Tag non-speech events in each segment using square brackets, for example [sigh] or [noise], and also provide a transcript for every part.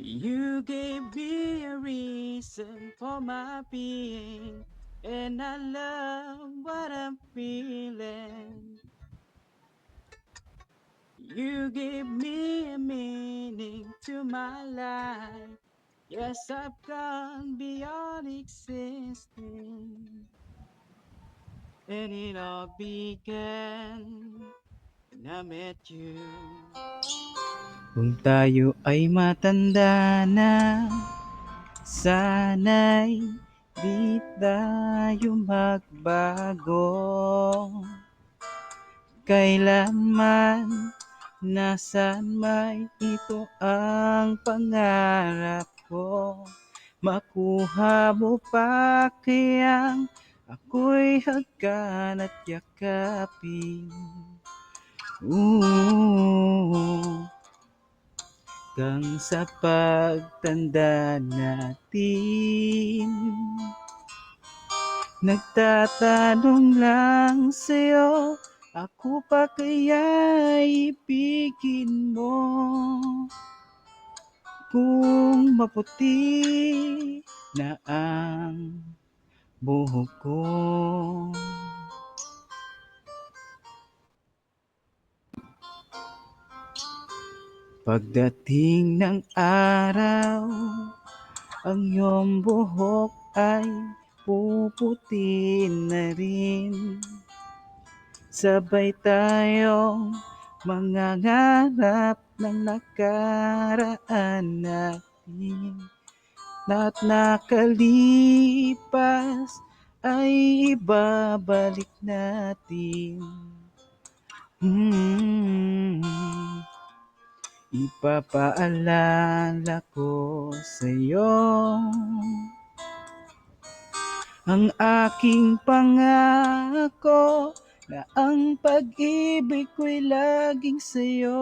You gave me a reason for my being, and I love what I'm feeling. You gave me a meaning to my life. Yes, I've gone beyond existing. And it all began when I met you. Kung tayo ay matanda na, sana'y di tayo magbago. Kailanman, nasan may ito ang pangarap ko. Makuha mo pa kayang ako'y hagkan at yakapin. Ooh. Hanggang sa pagtanda natin. Nagtatanong lang sa'yo Ako pa kaya ibigin mo? Kung maputi na ang buhok ko Pagdating ng araw, ang iyong buhok ay puputi na rin. Sabay tayong mangangarap ng nakaraan natin. At nakalipas ay ibabalik natin. Hmm. Ipapaalala ko sa'yo Ang aking pangako Na ang pag-ibig ko'y laging sa'yo.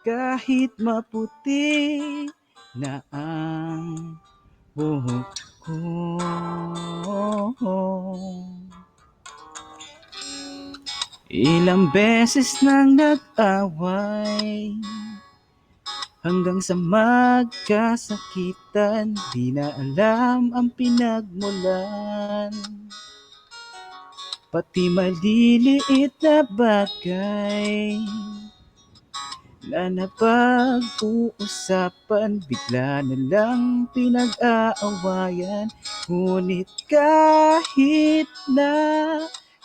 Kahit maputi na ang buhok ko Ilang beses nang nag-away. Hanggang sa magkasakitan Di na alam ang pinagmulan. Pati maliliit na bagay Na napag-uusapan Bigla na lang pinag-aawayan. Ngunit kahit na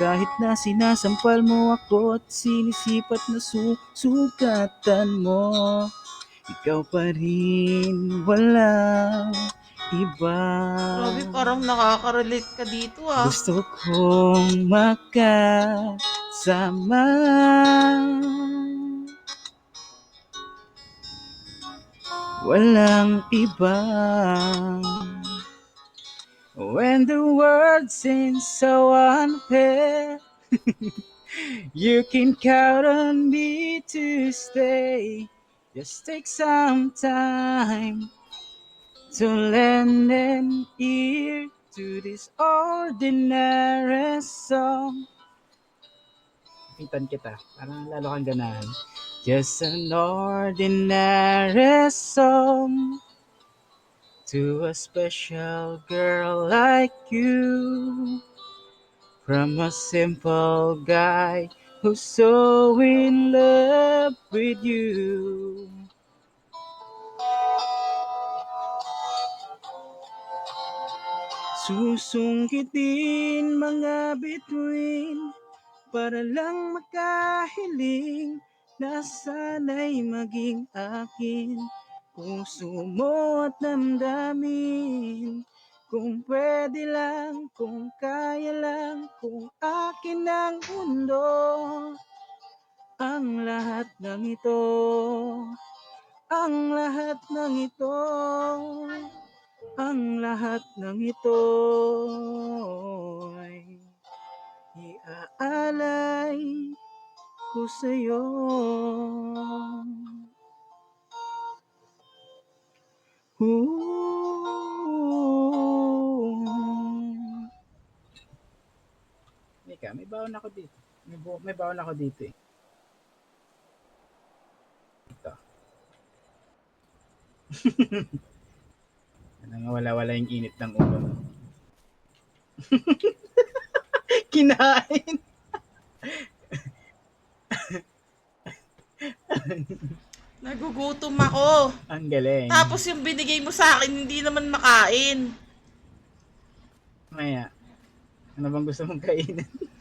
Kahit na sinasampal mo ako at sinisipat na susugatan mo Ikaw pa rin walang iba. Grabe, parang nakaka-relate ka dito ah. Gusto kong makasama. Walang iba When the world seems so unfair [laughs] You can count on me to stay. Just take some time To lend an ear to this ordinary song. Pitan kita, parang lalo kang ganahan Just an ordinary song To a special girl like you. From a simple guy Who's so in love with you. Susungkitin mga bituin Para lang makahiling Na sana'y maging akin Puso mo at damdamin. Kung pwede lang, kung kaya lang Kung akin ang mundo. Ang lahat ng ito. Ang lahat ng ito, ang lahat ng ito. Ay iaalay ko sa'yo. Teka, may bawon ako dito. May, may bawon ako dito eh. Ito. [laughs] Nangawala-wala yung init ng ulo. [laughs] Kinain. [laughs] Nagugutom ako. Ang galing. Tapos yung binigay mo sa akin, hindi naman makain. Maya. Ano bang gusto mong kainin?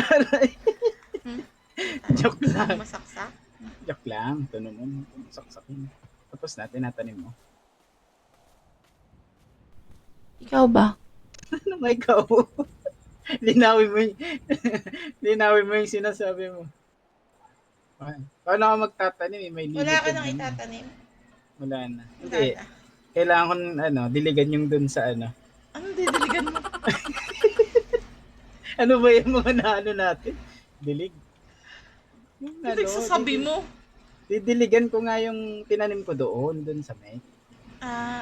Aray. Hmm? Joke lang. Masaksak. Joke lang. Ito naman. Saksakin. Tapos na, tinatanim mo. Ikaw ba? Ano nga ikaw? [laughs] linawin mo yung, [laughs] linawin mo yung sinasabi mo. Paano ka magtatanim eh? May Wala ka nang na. itatanim. Wala na. Wala Hindi. na. Kailangan ko ano, diligan yung dun sa ano. Anong didiligan mo? [laughs] Ano ba yung mga naano natin? Dilig. Yung Ano sasabi mo? Didiligan ko nga yung tinanim ko doon, doon sa may. Ah,